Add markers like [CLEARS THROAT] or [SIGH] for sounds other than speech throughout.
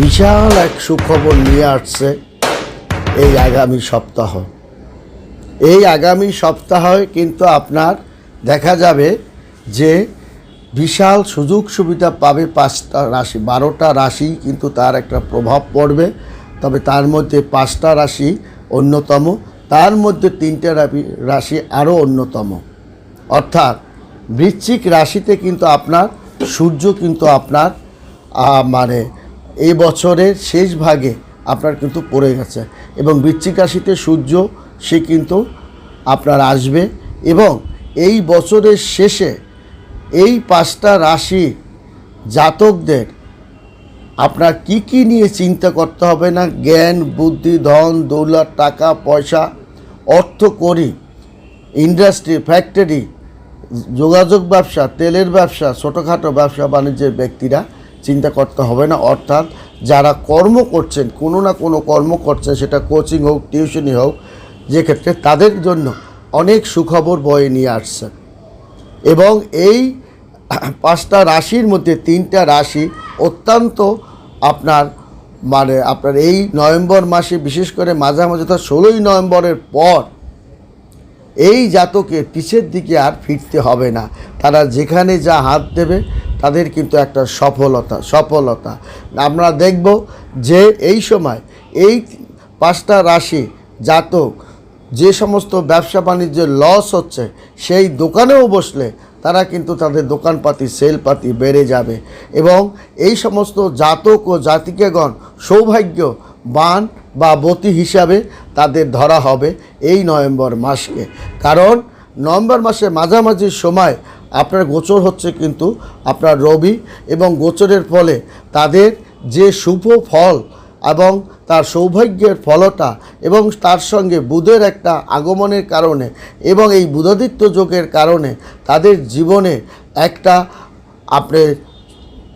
বিশাল এক সুখবর নিয়ে আসছে এই আগামী সপ্তাহ। এই আগামী সপ্তাহে কিন্তু আপনার দেখা যাবে যে বিশাল সুযোগ সুবিধা পাবে পাঁচটা রাশি, বারোটা রাশি কিন্তু তার একটা প্রভাব পড়বে। তবে তার মধ্যে পাঁচটা রাশি অন্যতম, তার মধ্যে তিনটে রাশি আরও অন্যতম। অর্থাৎ বৃশ্চিক রাশিতে কিন্তু আপনার, সূর্য কিন্তু আপনার মানে এই বছরের শেষ ভাগে আপনার কিন্তু পড়ে গেছে। এবং বৃশ্চিক রাশিতে সূর্য, সে কিন্তু আপনার আসবে। এবং এই বছরের শেষে এই পাঁচটা রাশি জাতকদের আপনার কি কি নিয়ে চিন্তা করতে হবে না? জ্ঞান, বুদ্ধি, ধন, দৌলত, টাকা, পয়সা, অর্থ করি, ইন্ডাস্ট্রি, ফ্যাক্টরি, যোগাযোগ ব্যবসা, তেলের ব্যবসা, ছোটোখাটো ব্যবসা, বাণিজ্যের ব্যক্তিরা চিন্তা করতে হবে না। অর্থাৎ যারা কর্ম করছেন, কোনো না কোনো কর্ম করছেন, সেটা কোচিং হোক টিউশনি হোক, যে ক্ষেত্রে তাদের জন্য অনেক সুখবর বয়ে নিয়ে আসছে এবং এই পাঁচটা রাশির মধ্যে তিনটা রাশি অত্যন্ত আপনার মানে আপনার এই নভেম্বর মাসে, বিশেষ করে মাঝামাঝি অর্থাৎ ষোলোই নভেম্বরের পর এই জাতকে পিছের দিকে আর ফিরতে হবে না। তারা যেখানে যা হাত দেবে তাদের কিন্তু একটা সফলতা সফলতা। আমরা দেখব যে এই সময় এই পাঁচটা রাশি জাতক যে সমস্ত ব্যবসা বাণিজ্যের লস হচ্ছে, সেই দোকানেও বসলে তারা কিন্তু তাদের দোকানপাতি, সেলপাতি বেড়ে যাবে এবং এই সমস্ত জাতক ও জাতিকেগণ সৌভাগ্য বান বা বতী হিসাবে তাদের ধরা হবে এই নভেম্বর মাসকে। কারণ নভেম্বর মাসে মাঝামাঝি সময় আপনার গোচর হচ্ছে কিন্তু আপনার রবি এবং গোচরের ফলে তাদের যে শুভ ফল এবং তার সৌভাগ্যের ফলতা এবং তার সঙ্গে বুধের একটা আগমনের কারণে এবং এই বুধাদিত্য যোগের কারণে তাদের জীবনে একটা আপনি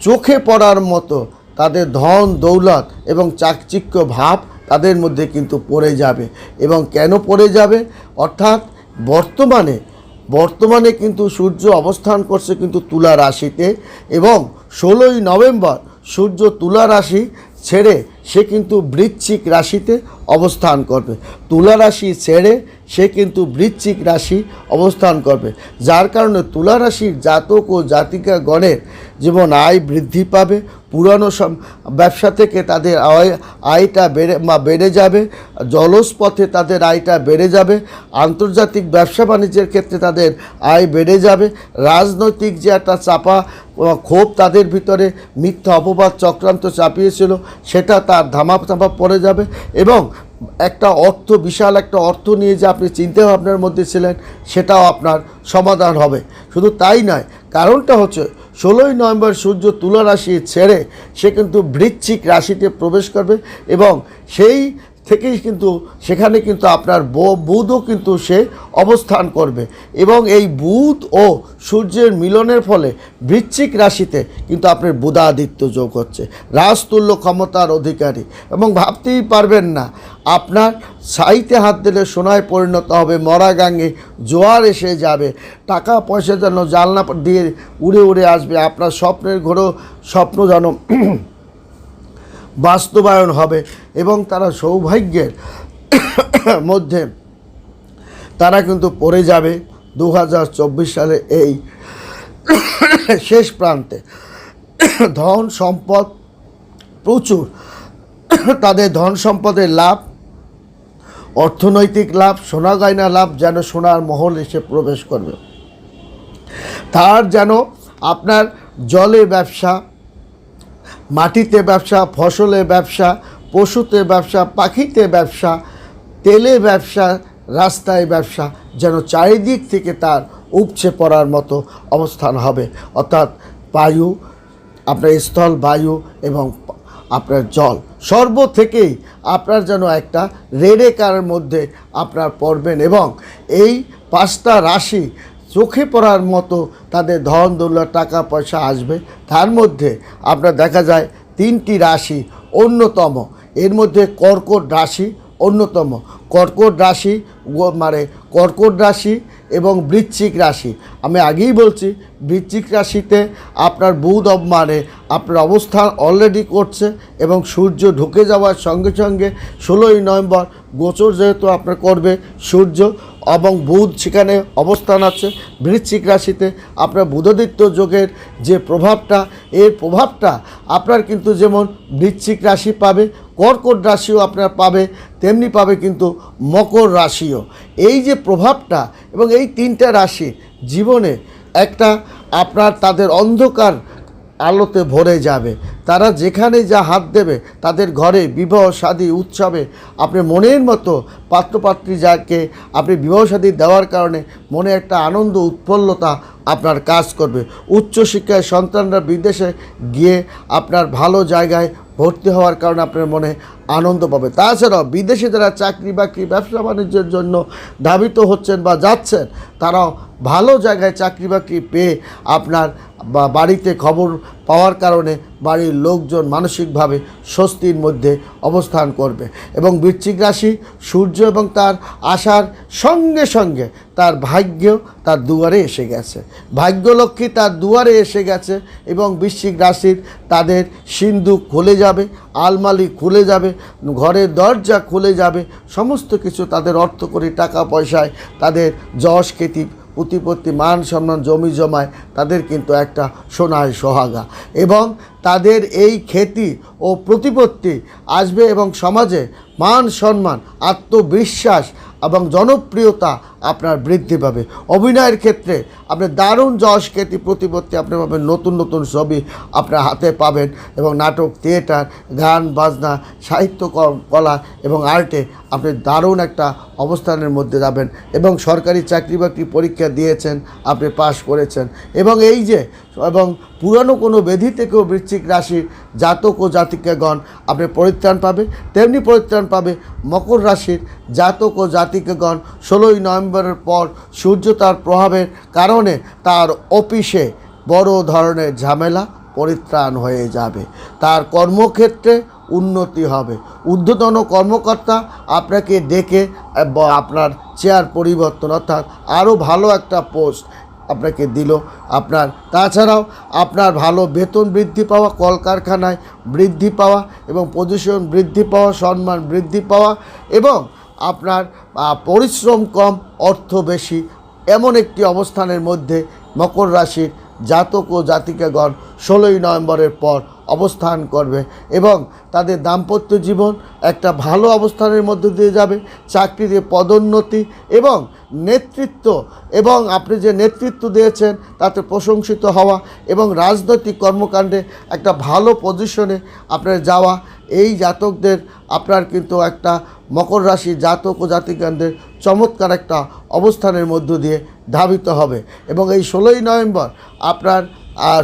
চোখে পড়ার মতো তাদের ধন, দৌলত এবং চাকচিক্য ভাব তাদের মধ্যে কিন্তু পড়ে যাবে। এবং কেন পড়ে যাবে? অর্থাৎ বর্তমানে বর্তমানে কিন্তু সূর্য অবস্থান করছে কিন্তু তুলা রাশিতে এবং ষোলোই নভেম্বর সূর্য তুলা রাশি ছেড়ে সে কিন্তু বৃশ্চিক রাশিতে অবস্থান করবে। তুলা রাশি ছেড়ে সে কিন্তু বৃশ্চিক রাশি অবস্থান করবে। যার কারণে তুলা রাশির জাতক ও জাতিকা গণের যেমন আয় বৃদ্ধি পাবে। পুরানো ব্যবসা থেকে তাদের আয়, আয়টা বেড়ে বেড়ে যাবে। জলজ পথে তাদের আয়টা বেড়ে যাবে। আন্তর্জাতিক ব্যবসা বাণিজ্যের ক্ষেত্রে তাদের আয় বেড়ে যাবে। রাজনৈতিক যে একটা চাপা ক্ষোভ তাদের ভিতরে মিথ্যা অপবাদ চক্রান্ত চাপিয়েছিল, সেটা তার ধামা চাপা পড়ে যাবে এবং একটা অর্থ, বিশাল একটা অর্থ নিয়ে যে আপনি চিন্তা ভাবনার মধ্যে ছিলেন, সেটাও আপনার সমাধান হবে। শুধু তাই নয়, কারণটা হচ্ছে ষোলোই নভেম্বর সূর্য তুলা রাশি ছেড়ে সে কিন্তু বৃচ্ছিক রাশিতে প্রবেশ করবে এবং সেই থেকেই কিন্তু সেখানে কিন্তু আপনার বুধও কিন্তু সে অবস্থান করবে। এবং এই বুধ ও সূর্যের মিলনের ফলে বৃশ্চিক রাশিতে কিন্তু আপনার বুধাদিত্য যোগ হচ্ছে। রাজতুল্য ক্ষমতার অধিকারী। এবং ভাবতেই পারবেন না, আপনার সাইতে হাত দিলে সোনায় পরিণত হবে, মরা গাঙ্গে জোয়ার এসে যাবে টাকা পয়সা যেন জালনা দিয়ে উড়ে উড়ে আসবে, আপনার স্বপ্নের ঘরেও স্বপ্ন যেন বাস্তবায়ন হবে এবং তারা সৌভাগ্যের মধ্যে তারা কিন্তু পড়ে যাবে দু হাজার চব্বিশ সালে এই শেষ প্রান্তে। ধন সম্পদ প্রচুর। তাদের ধন সম্পদের লাভ, অর্থনৈতিক লাভ, সোনা গয়না লাভ যেন সোনার মহল এসে প্রবেশ করবে। তার যেন আপনার জলে ব্যবসা মাটিতে ব্যবসা, ফসলে ব্যবসা, পশুতে ব্যবসা, পাখিতে ব্যবসা, তেলে ব্যবসা, রাস্তায় ব্যবসা যেন চারিদিক থেকে তার উপচে পড়ার মতো অবস্থান হবে। অর্থাৎ বায়ু, আপনার স্থল বায়ু এবং আপনার জল সর্ব থেকেই আপনার যেন একটা রেড়েকার মধ্যে আপনার পড়বেন এবং এই পাঁচটা রাশি চোখে পড়ার মতো তাদের ধন দৌলত, টাকা পয়সা আসবে। তার মধ্যে আপনার দেখা যায় তিনটি রাশি অন্যতম। এর মধ্যে কর্কট রাশি অন্যতম। কর্কট রাশি মানে কর্কট রাশি এবং বৃশ্চিক রাশি। আমি আগেই বলছি, বৃশ্চিক রাশিতে আপনার বুধ মানে আপনার অবস্থান অলরেডি করছে এবং সূর্য ঢুকে যাওয়ার সঙ্গে সঙ্গে ষোলোই নভেম্বর গোচর যেহেতু আপনার করবে সূর্য এবং বুধ সেখানে অবস্থান আছে, বৃশ্চিক রাশিতে আপনার বুধদিত্য যোগের যে প্রভাবটা, এর প্রভাবটা আপনার কিন্তু যেমন বৃশ্চিক রাশি পাবে, কর্কট রাশিও আপনার পাবে, তেমনি পাবে কিন্তু মকর রাশিও। এই যে প্রভাবটা এবং এই তিনটা রাশি জীবনে একটা আপনার তাদের অন্ধকার আলোতে ভরে যাবে। তারা যেখানে যা হাত দেবে, তাদের ঘরে বিবাহ শাদী উৎসবে আপনি মনের মতো পাত্রপাত্রী যাকে আপনি বিবাহ শাদী দেওয়ার কারণে মনে একটা আনন্দ, উৎফুল্লতা আপনার কাজ করবে। উচ্চশিক্ষায় সন্তানরা বিদেশে গিয়ে আপনার ভালো জায়গায় ভর্তি হওয়ার কারণে আপনার মনে আনন্দ পাবে। তাছাড়াও বিদেশে যারা চাকরি বাকরি, ব্যবসা বাণিজ্যের জন্য ধাবিত হচ্ছেন বা যাচ্ছেন, তারাও ভালো জায়গায় চাকরি বাকরি পেয়ে আপনার বা বাড়িতে খবর পাওয়ার কারণে বাড়ির লোকজন মানসিকভাবে স্বস্তির মধ্যে অবস্থান করবে এবং বৃশ্চিক রাশি সূর্য এবং তার আসার সঙ্গে সঙ্গে তার ভাগ্য তার দুয়ারে এসে গেছে। ভাগ্যলক্ষ্মী তার দুয়ারে এসে গেছে এবং বৃশ্চিক রাশির তাদের সিন্ধু খুলে যাবে, আলমালি খুলে যাবে, ঘরের দরজা খুলে যাবে, সমস্ত কিছু তাদের অর্থ করে টাকা পয়সায় তাদের যশ খ্যাতি প্রতিপত্তি মান সম্মান, জমি জমায়, তাদের কিন্তু একটা সোনায় সোহাগা। এবং তাদের এই খ্যাতি ও প্রতিপত্তি আসবে এবং সমাজে মান সম্মান, আত্মবিশ্বাস এবং জনপ্রিয়তা আপনার বৃদ্ধি পাবে। অভিনয়ের ক্ষেত্রে আপনি দারুণ যশ খ্যাতি প্রতিপত্তি আপনি পাবেন, নতুন নতুন ছবি আপনার হাতে পাবেন এবং নাটক, থিয়েটার, গান, বাজনা, সাহিত্য, কলা এবং আর্টে আপনি দারুণ একটা অবস্থানের মধ্যে যাবেন এবং সরকারি চাকরি বাকরি পরীক্ষা দিয়েছেন, আপনি পাশ করেছেন এবং এই যে এবং পুরানো কোনো ব্যাধি থেকেও বৃশ্চিক রাশির জাতক ও জাতিকাগণ আপনি পরিত্রাণ পাবে, তেমনি পরিত্রাণ পাবে মকর রাশির জাতক ও জাতিকাগণ ষোলোই নভেম্বরের পর সূর্য তার প্রভাবের কারণে তার অফিসে বড় ধরনের ঝামেলা, পরিত্রাণ হয়ে যাবে। তার কর্মক্ষেত্রে উন্নতি হবে। ঊর্ধ্বতন কর্মকর্তা আপনাকে ডেকে আপনার চেয়ার পরিবর্তন অর্থাৎ আরও ভালো একটা পোস্ট আপনাকে দিল। আপনার, তাছাড়াও আপনার ভালো বেতন বৃদ্ধি পাওয়া, কলকারখানায় বৃদ্ধি পাওয়া এবং পজিশন বৃদ্ধি পাওয়া, সম্মান বৃদ্ধি পাওয়া এবং আপনার পরিশ্রম কম, অর্থ বেশি, এমন একটি অবস্থানের মধ্যে মকর রাশির জাতক ও জাতিকাগণ ষোলোই নভেম্বরের পর অবস্থান করবে এবং তাদের দাম্পত্য জীবন একটা ভালো অবস্থানের মধ্যে দিয়ে যাবে, চাকরিতে পদোন্নতি এবং নেতৃত্ব এবং আপনি যে নেতৃত্ব দিয়েছেন তাতে প্রশংসিত হওয়া এবং রাজনৈতিক কর্মকাণ্ডে একটা ভালো পজিশনে আপনার যাওয়া, এই জাতকদের আপনার কিন্তু একটা মকর রাশি জাতক ও জাতিকানদের চমৎকার একটা অবস্থানের মধ্য দিয়ে ধাবিত হবে এবং এই ষোলোই নভেম্বর আপনার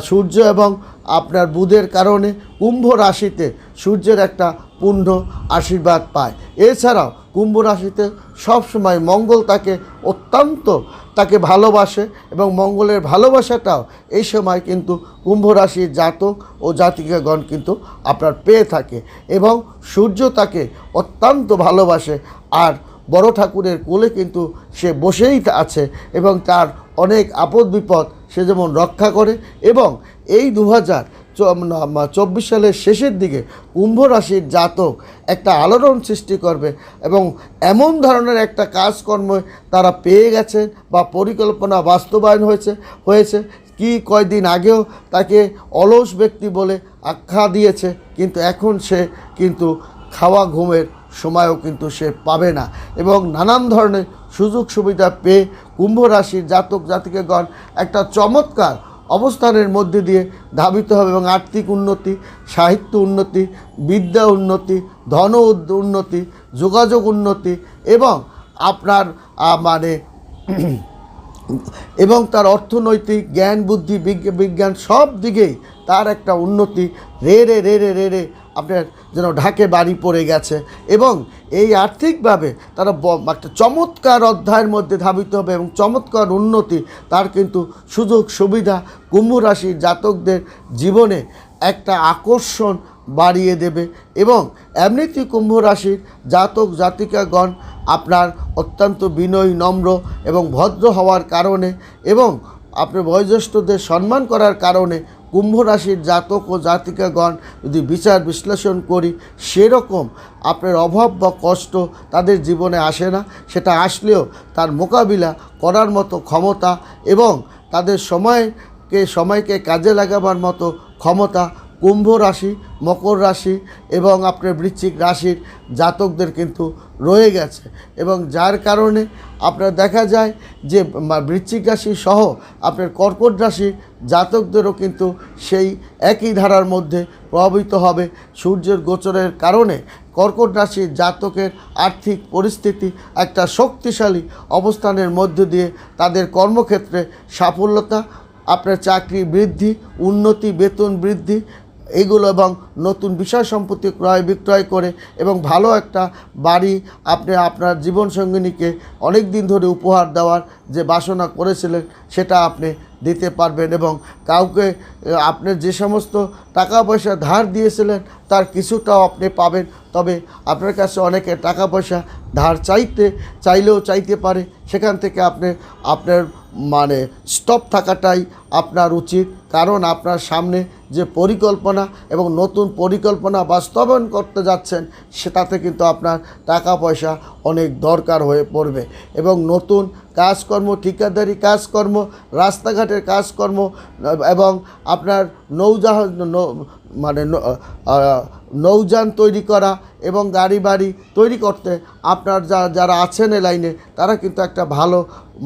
সূর্য এবং আপনার বুধের কারণে কুম্ভ রাশিতে সূর্যের একটা পূর্ণ আশীর্বাদ পায়। এছাড়াও কুম্ভ রাশিতে সবসময় মঙ্গল তাকে অত্যন্ত তাকে ভালোবাসে এবং মঙ্গলের ভালোবাসাটাও এই সময় কিন্তু কুম্ভ রাশির জাতক ও জাতিকাগণ কিন্তু আপনার পেয়ে থাকে এবং সূর্য তাকে অত্যন্ত ভালোবাসে আর বড় ঠাকুরের কোলে কিন্তু সে বসেই আছে এবং তার অনেক আপদ বিপদ সে যেমন রক্ষা করে এবং এই দু হাজার চব্বিশ সালের শেষের দিকে কুম্ভ রাশির জাতক একটা আলোড়ন সৃষ্টি করবে এবং এমন ধরনের একটা কাজকর্ম তারা পেয়ে গেছেন বা পরিকল্পনা বাস্তবায়ন হয়েছে হয়েছে। কি কয়দিন আগেও তাকে অলস ব্যক্তি বলে আখ্যা দিয়েছে, কিন্তু এখন সে কিন্তু খাওয়া ঘুমের সময়ও কিন্তু সে পাবে না এবং নানান ধরনের সুযোগ সুবিধা পেয়ে কুম্ভ রাশির জাতক জাতিকেগণ একটা চমৎকার অবস্থানের মধ্যে দিয়ে ধাবিত হবে এবং আর্থিক উন্নতি, সাহিত্য উন্নতি, বিদ্যা উন্নতি, ধন উন্নতি, যোগাযোগ উন্নতি এবং আপনার মানে [CLEARS THROAT] এবং তার অর্থনৈতিক জ্ঞান, বুদ্ধি, বিজ্ঞ- বিজ্ঞান সব দিকেই তার একটা উন্নতি। রে রে রে রে রে রে আপনার যেন ঢাকে বাড়ি পড়ে গেছে। এবং এই আর্থিকভাবে তারা একটা চমৎকার অধ্যায়ের মধ্যে ধাবিত হবে এবং চমৎকার উন্নতি, তার কিন্তু সুযোগ সুবিধা কুম্ভ রাশির জাতকদের জীবনে একটা আকর্ষণ বাড়িয়ে দেবে। এবং এমনিতেই কুম্ভ রাশির জাতক জাতিকাগণ আপনার অত্যন্ত বিনয়ী, নম্র এবং ভদ্র হওয়ার কারণে এবং আপনার বয়োজ্যেষ্ঠদের সম্মান করার কারণে কুম্ভ রাশির জাতক ও জাতিকাগণ যদি বিচার বিশ্লেষণ করি, সেরকম আপনার অভাব বা কষ্ট তাদের জীবনে আসে না। সেটা আসলেও তার মোকাবিলা করার মতো ক্ষমতা এবং তাদের সময়কে সময়কে কাজে লাগাবার মতো ক্ষমতা কুম্ভ রাশি, মকর রাশি এবং আপনার বৃশ্চিক রাশির জাতকদের কিন্তু রয়ে গেছে এবং যার কারণে আপনার দেখা যায় যে বৃশ্চিক রাশি সহ আপনার কর্কট রাশির জাতকদেরও কিন্তু সেই একই ধারার মধ্যে প্রভাবিত হবে। সূর্যের গোচরের কারণে কর্কট রাশির জাতকের আর্থিক পরিস্থিতি একটা শক্তিশালী অবস্থানের মধ্য দিয়ে তাদের কর্মক্ষেত্রে সাফল্যতা, আপনার চাকরি বৃদ্ধি, উন্নতি, বেতন বৃদ্ধি এইগুলো এবং নতুন বিষয় সম্পত্তি ক্রয় বিক্রয় করে এবং ভালো একটা বাড়ি আপনি আপনার জীবনসঙ্গিনীকে অনেক দিন ধরে উপহার দেওয়ার যে বাসনা করেছিলেন, সেটা আপনি দিতে পারবেন এবং কাউকে আপনি যে সমস্ত টাকা পয়সা ধার দিয়েছিলেন তার কিছুটাও আপনি পাবেন। তবে আপনার কাছে অনেকে টাকা পয়সা ধার চাইতে, চাইলেও চাইতে পারে। সেখান থেকে আপনি, আপনার মানে স্টপ থাকাটাই আপনার উচিত। কারণ আপনার সামনে যে পরিকল্পনা এবং নতুন পরিকল্পনা বাস্তবায়ন করতে যাচ্ছেন, সেটাতে কিন্তু আপনার টাকা পয়সা অনেক দরকার হয়ে পড়বে। এবং নতুন কাজকর্ম, ঠিকাদারি কাজকর্ম, রাস্তাঘাটের কাজকর্ম, এবং আপনার নৌজাহাজ মানে নৌযান তৈরি করা এবং গাড়ি বাড়ি তৈরি করতে আপনার যা, যারা আছেন এ লাইনে, তারা কিন্তু একটা ভালো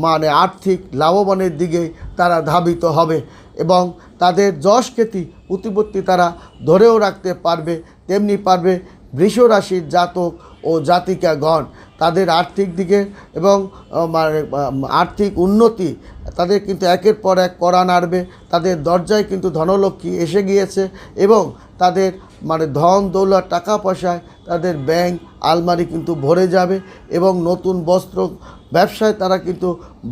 মানে আর্থিক লাভবানের দিকে তারা ধাবিত হবে এবং তাদের যশ খ্যাতি প্রতিপত্তি তারা ধরেও রাখতে পারবে, তেমনি পারবে বৃষ রাশির জাতক ও জাতিকাগণ। তাদের আর্থিক দিকে এবং মানে আর্থিক উন্নতি তাদের কিন্তু একের পর এক করা নাড়বে। তাদের দরজায় কিন্তু ধনলক্ষ্মী এসে গিয়েছে এবং তাদের মানে ধন, দৌলত টাকা পয়সায় তাদের ব্যাংক আলমারি কিন্তু ভরে যাবে এবং নতুন বস্ত্র ব্যবসায় তারা কিন্তু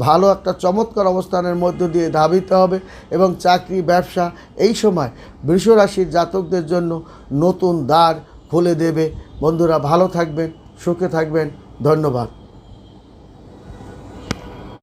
ভালো একটা চমৎকার অবস্থানের মধ্য দিয়ে ধাবিত হবে এবং চাকরি, ব্যবসা এই সময় বৃষ রাশির জাতকদের জন্য নতুন দ্বার খুলে দেবে। বন্ধুরা ভালো থাকবেন, সুখে থাকবেন। ধন্যবাদ।